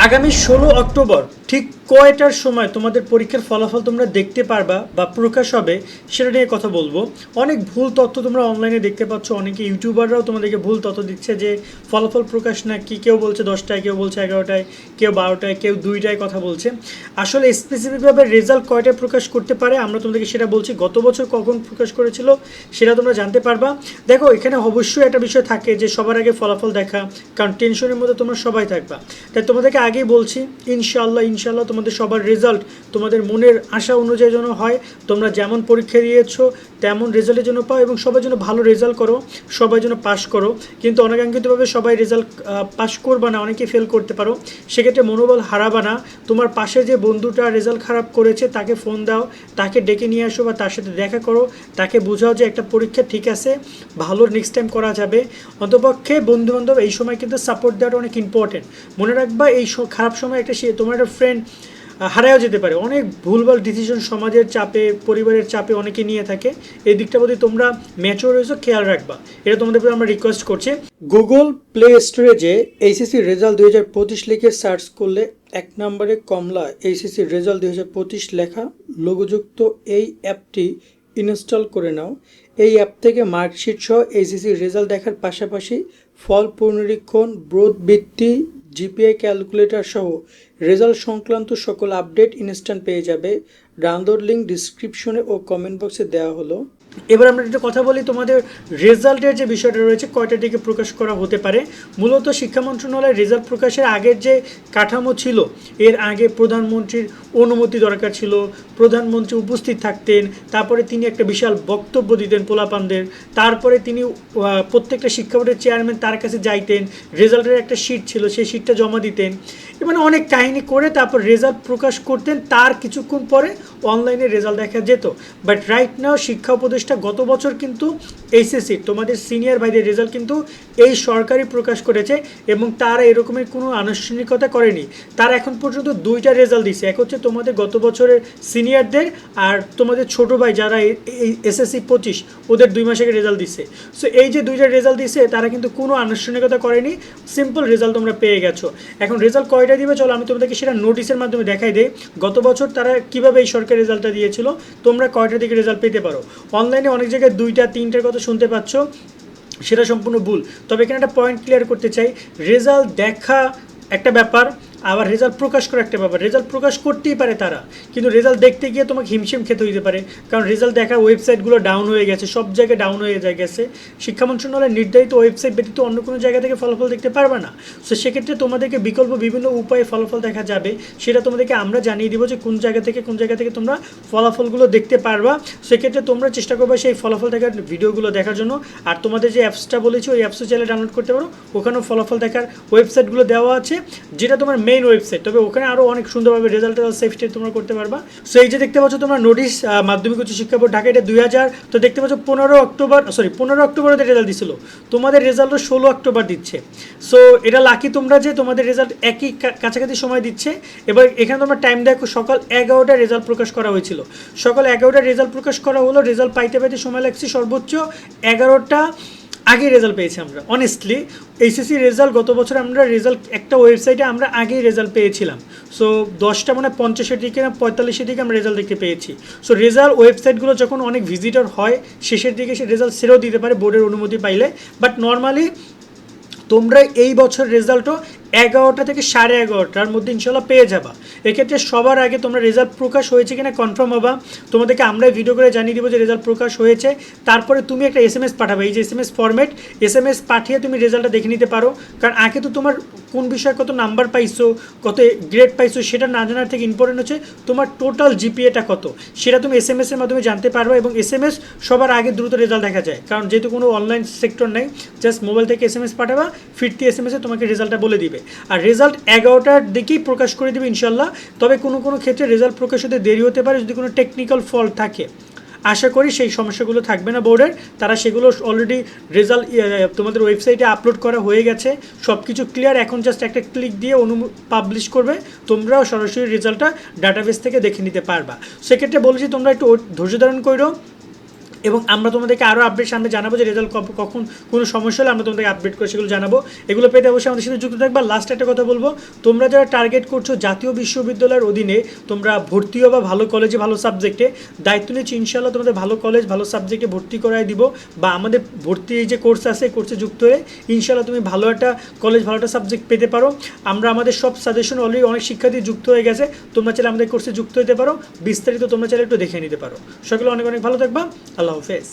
আগামী ষোলো অক্টোবর ঠিক কয়টার সময় তোমাদের পরীক্ষার ফলাফল তোমরা দেখতে পারবা বা প্রকাশ হবে, সেটা নিয়ে কথা বলব। অনেক ভুল তথ্য তোমরা অনলাইনে দেখতে পাচ্ছ। অনেকে ইউটিউবাররাও তোমাদেরকে ভুল তথ্য দিচ্ছে যে ফলাফল প্রকাশ না কি, কেউ বলছে দশটায়, কেউ বলছে এগারোটায়, কেউ বারোটায়, কেউ দুইটায় কথা বলছে। আসলে স্পেসিফিকভাবে রেজাল্ট কয়টায় প্রকাশ করতে পারে, আমরা তোমাদেরকে সেটা বলছি গত বছর কখন প্রকাশ করেছিল, সেটা তোমরা জানতে পারবা। দেখো, এখানে অবশ্যই একটা বিষয় থাকে যে সবার আগে ফলাফল দেখা, কারণ টেনশনের মধ্যে তোমরা সবাই থাকবা। তাই তোমাদেরকে আগেই বলছি ইনশাল্লাহ ইনশাল্লাহ তোমাদের সবার রেজাল্ট তোমাদের মনের আশা অনুযায়ী যেন হয়। তোমরা যেমন পরীক্ষা দিয়েছ, তেমন রেজাল্টের জন্য পাও এবং সবাই যেন ভালো রেজাল্ট করো, সবাই যেন পাশ করো। কিন্তু অনাকাঙ্ক্ষিতভাবে সবাই রেজাল্ট পাশ করবা না অনেকে ফেল করতে পারো। সেক্ষেত্রে মনোবল হারাবা না। তোমার পাশে যে বন্ধুটা রেজাল্ট খারাপ করেছে, তাকে ফোন দাও, তাকে ডেকে নিয়ে আসো বা তার সাথে দেখা করো, তাকে বোঝাও যে একটা পরীক্ষা ঠিক আছে, ভালো নেক্সট টাইম করা যাবে। অন্তপক্ষে বন্ধু বান্ধব এই সময় কিন্তু সাপোর্ট দেওয়াটা অনেক ইম্পর্টেন্ট মনে রাখবা এই খারাপ সময় একটা তোমার একটা ফ্রেন্ড হারাও যেতে পারে। অনেক ভুলভাল ডিসিশন সমাজের চাপে, পরিবারের চাপে অনেকে নিয়ে থাকে। এই দিকটা প্রতি তোমরা ম্যাচুর হয়েছো, খেয়াল রাখবা। এটা তোমাদের প্রতি আমরা রিকোয়েস্ট করছি। গুগল প্লে স্টোরে যে এইচএসসি রেজাল্ট দুই হাজার পঁচিশ লিখে সার্চ করলে এক নম্বরে কমলা এইচএসসি রেজাল্ট দুই হাজার পঁচিশ লেখা লোগোযুক্ত এই অ্যাপটি ইনস্টল করে নাও। এই অ্যাপ থেকে মার্কশিট সহ এইচএসসি রেজাল্ট দেখার পাশাপাশি ফল পুনরীক্ষণ ব্রোথ বৃত্তি জিপিআই ক্যালকুলেটর সহ রেজাল্ট সংক্রান্ত সকল আপডেট ইনস্ট্যান্ট পেয়ে যাবে। ডাউনলোড লিঙ্ক ডিসক্রিপশনে ও কমেন্ট বক্সে দেওয়া হলো। এবার আমরা একটু কথা বলি, তোমাদের রেজাল্টের যে বিষয়টা রয়েছে, কয়টা দিকে প্রকাশ করা হতে পারে? মূলত শিক্ষা মন্ত্রণালয়ের রেজাল্ট প্রকাশের আগের যে কাঠামো ছিল, এর আগে প্রধানমন্ত্রীর অনুমতি দরকার ছিল, প্রধানমন্ত্রী উপস্থিত থাকতেন, তারপরে তিনি একটা বিশাল বক্তব্য দিতেন পোলাপানদের, তারপরে তিনি প্রত্যেকটা শিক্ষা বোর্ডের চেয়ারম্যান তার কাছে যাইতেন, রেজাল্টের একটা শিট ছিল, সেই শিটটা জমা দিতেন। মানে অনেক কাহিনী করে তারপর রেজাল্ট প্রকাশ করতেন, তার কিছুক্ষণ পরে অনলাইনে রেজাল্ট দেখা যেত। বাট রাইট নাও শিক্ষা উপদেষ্টা গত বছর কিন্তু এইচএসসি তোমাদের সিনিয়র ভাইদের রেজাল্ট কিন্তু এই সরকারি প্রকাশ করেছে এবং তারা এরকমের কোনো আনুষ্ঠানিকতা করেনি। তারা এখন পর্যন্ত দুইটা রেজাল্ট দিছে, এক হচ্ছে তোমাদের গত বছরের সিনিয়রদের আর তোমাদের ছোট ভাই যারা এই এসএসসি পঁচিশ, ওদের দুই মাস আগে রেজাল্ট দিছে। সো এই যে দুইটা রেজাল্ট দিছে, তারা কিন্তু কোনো আনুষ্ঠানিকতা করেনি সিম্পল রেজাল্ট তোমরা পেয়ে গেছো। এখন রেজাল্ট কয়টা দিবে, চলো আমি তোমাদেরকে সেটা নোটিশের মাধ্যমে দেখাই দিই। গত বছর তারা কীভাবে এই সরকারি রেজাল্টটা দিয়েছিল, তোমরা কয়টা দিকে রেজাল্ট পেতে পারো? অনলাইনে অনেক জায়গায় দুইটা, তিনটার কথা শুনতে পাচ্ছ, সেটা সম্পূর্ণ ভুল। তবে এখানে একটা পয়েন্ট ক্লিয়ার করতে চাই রেজাল্ট দেখা একটা ব্যাপার আবার রেজাল্ট প্রকাশ করা একটা ব্যাপার। রেজাল্ট প্রকাশ করতেই পারে তারা, কিন্তু রেজাল্ট দেখতে গিয়ে তোমাকে হিমশিম খেতে হইতে পারে। কারণ রেজাল্ট দেখার ওয়েবসাইটগুলো ডাউন হয়ে গেছে, সব জায়গায় ডাউন হয়ে যায় গেছে। শিক্ষা মন্ত্রণালয়ের নির্ধারিত ওয়েবসাইট ব্যতীত অন্য কোনো জায়গা থেকে ফলাফল দেখতে পারবে না। সো সেক্ষেত্রে তোমাদেরকে বিকল্প বিভিন্ন উপায়ে ফলাফল দেখা যাবে। সেটা তোমাদেরকে আমরা জানিয়ে দিব যে কোন জায়গা থেকে, কোন জায়গা থেকে তোমরা ফলাফলগুলো দেখতে পারবা। সেক্ষেত্রে তোমরা চেষ্টা করবে সেই ফলাফল দেখার ভিডিওগুলো দেখার জন্য। আর তোমাদের যে অ্যাপসটা বলেছি, ওই অ্যাপসও চাইলে ডাউনলোড করতে পারো। ওখানেও ফলাফল দেখার ওয়েবসাইটগুলো দেওয়া আছে। যেটা তোমার মেইন ওয়েবসাইট তবে ওখানে আরও অনেক সুন্দরভাবে রেজাল্ট সেফটি তোমরা করতে পারবা। সো এই যে দেখতে পাচ্ছ তোমরা নোটিশ মাধ্যমিক উচ্চ শিক্ষা বোর্ড ঢাকা, এটা দুই হাজার, তো দেখতে পাচ্ছ পনেরো অক্টোবর সরি পনেরো অক্টোবর ওদের রেজাল্ট দিছিল। তোমাদের রেজাল্টও ষোলো অক্টোবর দিচ্ছে। সো এটা লাকি তোমরা যে তোমাদের রেজাল্ট একই কাছাকাছি সময় দিচ্ছে এবার এখানে তোমরা টাইম দেখো সকাল এগারোটা রেজাল্ট প্রকাশ করা হয়েছিল। সকাল এগারোটা রেজাল্ট প্রকাশ করা হলো রেজাল্ট পাইতে পাইতে সময় লাগছে সর্বোচ্চ এগারোটা আগে রেজাল্ট পেয়েছি আমরা অনেস্টলি এইচএসসি রেজাল্ট গত বছর আমরা রেজাল্ট একটা ওয়েবসাইটে আমরা আগেই রেজাল্ট পেয়েছিলাম। সো দশটা মানে পঞ্চাশের দিকে না পঁয়তাল্লিশের দিকে আমরা রেজাল্ট দেখতে পেয়েছি। সো রেজাল্ট ওয়েবসাইটগুলো যখন অনেক ভিজিটর হয়, শেষের দিকে সে রেজাল্ট সেরেও দিতে পারে বোর্ডের অনুমতি পাইলে। বাট নর্মালি তোমরা এই বছর রেজাল্টও এগারোটা থেকে সাড়ে এগারোটার মধ্যে ইনশাল্লাহ পেয়ে যাবা। এক্ষেত্রে সবার আগে তোমরা রেজাল্ট প্রকাশ হয়েছে কিনা কনফার্ম হবা। তোমাদেরকে আমরা ভিডিও করে জানিয়ে দেবো যে রেজাল্ট প্রকাশ হয়েছে। তারপরে তুমি একটা এস এম এস পাঠাবে। এই যে S M S format S M S পাঠিয়ে তুমি রেজাল্টটা দেখে নিতে পারো। কারণ আগে তো তোমার কোন বিষয়ে কত নাম্বার পাইছো, কত গ্রেড পাইছো সেটা না জানার থেকে ইম্পর্টেন্ট হচ্ছে তোমার টোটাল জিপিএটা কত। সেটা তুমি এস এম এসের মাধ্যমে জানতে পারবে এবং এস এম এস সবার আগে দ্রুত রেজাল্ট দেখা যায়। কারণ যেহেতু কোনো অনলাইন সেক্টর নেই জাস্ট মোবাইল থেকে এস এম এস পাঠাবা, ফিরতি এস এম এসে তোমাকে রেজাল্টটা বলে দিবে। আর রেজাল্ট এগারোটার দিকেই প্রকাশ করে দিবে ইনশাল্লাহ। তবে কোনো কোনো ক্ষেত্রে রেজাল্ট প্রকাশ হতে দেরি হতে পারে যদি কোনো টেকনিক্যাল ফল্ট থাকে। আশা করি সেই সমস্যাগুলো থাকবে না বোর্ডের। তারা সেগুলো অলরেডি রেজাল্ট তোমাদের ওয়েবসাইটে আপলোড করা হয়ে গেছে। সব কিছু ক্লিয়ার এখন জাস্ট একটা ক্লিক দিয়ে অনু পাবলিশ করবে। তোমরাও সরাসরি রেজাল্টটা ডাটাবেস থেকে দেখে নিতে পারবা। সেক্ষেত্রে বলেছি, তোমরা একটু ধৈর্য ধারণ করো এবং আমরা তোমাদেরকে আরও আপডেট সামনে জানাব যে রেজাল্ট কখন, কোনো সমস্যা হলে আমরা তোমাদেরকে আপডেট করে সেগুলো জানাব। এগুলো পেতে অবশ্যই আমাদের সাথে যুক্ত থাকবা। লাস্ট একটা কথা বলব, তোমরা যারা টার্গেট করছ জাতীয় বিশ্ববিদ্যালয়ের অধীনে, তোমরা ভর্তি হবা ভালো কলেজে ভালো সাবজেক্টে দায়িত্ব নিচ্ছি ইনশাল্লাহ তোমাদের ভালো কলেজ ভালো সাবজেক্টে ভর্তি করাই দিব বা আমাদের ভর্তি যে কোর্স আছে কোর্সে যুক্ত হয়ে ইনশাল্লাহ তুমি ভালো একটা কলেজ ভালো একটা সাবজেক্ট পেতে পারো। আমরা আমাদের সব সাজেশন অলরেডি অনেক শিক্ষার্থী যুক্ত হয়ে গেছে। তোমরা চাইলে আমাদের কোর্সে যুক্ত হতে পারো। বিস্তারিত তোমরা চাইলে একটু দেখে নিতে পারো। সকলে অনেক অনেক ভালো থাকবা। আল্লাহ হাফেজ